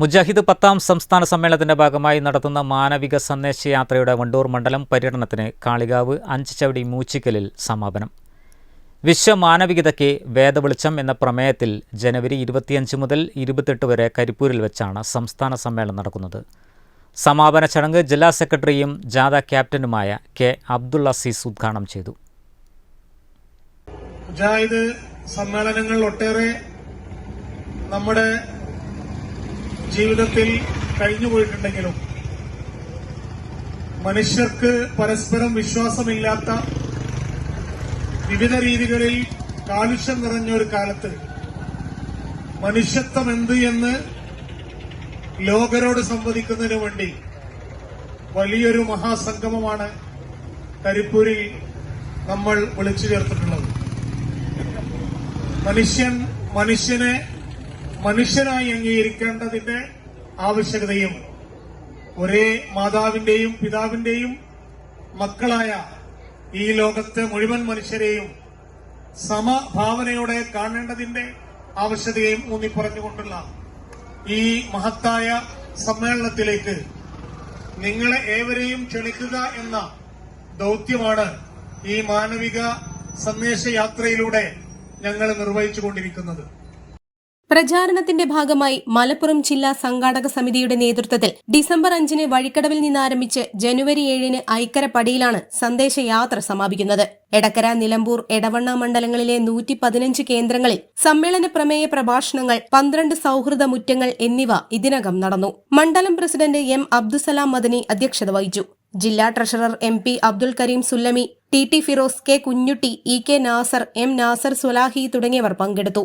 Mujahid പത്താം സംസ്ഥാന സമ്മേളനത്തിന്റെ ഭാഗമായി നടത്തുന്ന മാനവിക സന്ദേശയാത്രയുടെ വണ്ടൂർ മണ്ഡലം പര്യടനത്തിന് കാളികാവ് അഞ്ച് ചവിടി മൂച്ചിക്കലിൽ സമാപനം. വിശ്വമാനവികതയ്ക്ക് വേദവെളിച്ചം എന്ന പ്രമേയത്തിൽ ജനുവരി ഇരുപത്തിയഞ്ച് മുതൽ ഇരുപത്തെട്ട് വരെ കരിപ്പൂരിൽ വെച്ചാണ് സംസ്ഥാന സമ്മേളനം നടക്കുന്നത്. സമാപന ചടങ്ങ് ജില്ലാ സെക്രട്ടറിയും ജാഥ ക്യാപ്റ്റനുമായ കെ അബ്ദുൾ അസീസ് ഉദ്ഘാടനം ചെയ്തു. മുജാഹിദ് ഒട്ടേറെ നമ്മുടെ ജീവിതത്തിൽ കഴിഞ്ഞുപോയിട്ടുണ്ടെങ്കിലും മനുഷ്യർക്ക് പരസ്പരം വിശ്വാസമില്ലാത്ത വിവിധ രീതികളിൽ കാലുഷ്യം നിറഞ്ഞ ഒരു കാലത്ത് മനുഷ്യത്വം എന്ത് എന്ന് ലോകരോട് സംവദിക്കുന്നതിന് വേണ്ടി വലിയൊരു മഹാസംഗമമാണ് കരിപ്പൂരിൽ നമ്മൾ വിളിച്ചു ചേർത്തിട്ടുള്ളത്. മനുഷ്യൻ മനുഷ്യനെ മനുഷ്യനായി അംഗീകരിക്കേണ്ടതിന്റെ ആവശ്യകതയും ഒരേ മാതാവിന്റെയും പിതാവിന്റെയും മക്കളായ ഈ ലോകത്തെ മുഴുവൻ മനുഷ്യരെയും സമഭാവനയോടെ കാണേണ്ടതിന്റെ ആവശ്യകതയും ഊന്നിപ്പറഞ്ഞുകൊണ്ടുള്ള ഈ മഹത്തായ സമ്മേളനത്തിലേക്ക് നിങ്ങളെ ഏവരെയും ക്ഷണിക്കുക എന്ന ദൌത്യമാണ് ഈ മാനവിക സന്ദേശയാത്രയിലൂടെ ഞങ്ങൾ നിർവഹിച്ചുകൊണ്ടിരിക്കുന്നത്. പ്രചാരണത്തിന്റെ ഭാഗമായി മലപ്പുറം ജില്ലാ സംഘാടക സമിതിയുടെ നേതൃത്വത്തിൽ ഡിസംബർ അഞ്ചിന് വഴിക്കടവിൽ നിന്നാരംഭിച്ച് ജനുവരി ഏഴിന് ഐക്കരപ്പടിയിലാണ് സന്ദേശയാത്ര സമാപിക്കുന്നത്. എടക്കര നിലമ്പൂർ എടവണ്ണ മണ്ഡലങ്ങളിലെ നൂറ്റി പതിനഞ്ച് കേന്ദ്രങ്ങളിൽ സമ്മേളന പ്രമേയ പ്രഭാഷണങ്ങൾ പന്ത്രണ്ട് സൌഹൃദ മുറ്റങ്ങൾ എന്നിവ ഇതിനകം നടന്നു. മണ്ഡലം പ്രസിഡന്റ് എം അബ്ദുസലാം മദനി അധ്യക്ഷത വഹിച്ചു. ജില്ലാ treasurer M P Abdul Kareem Sullami T T Firoz K Kunjutty E K Nasar M Nasar Sulahi തുടങ്ങിയവർ പങ്കെടുത്തു.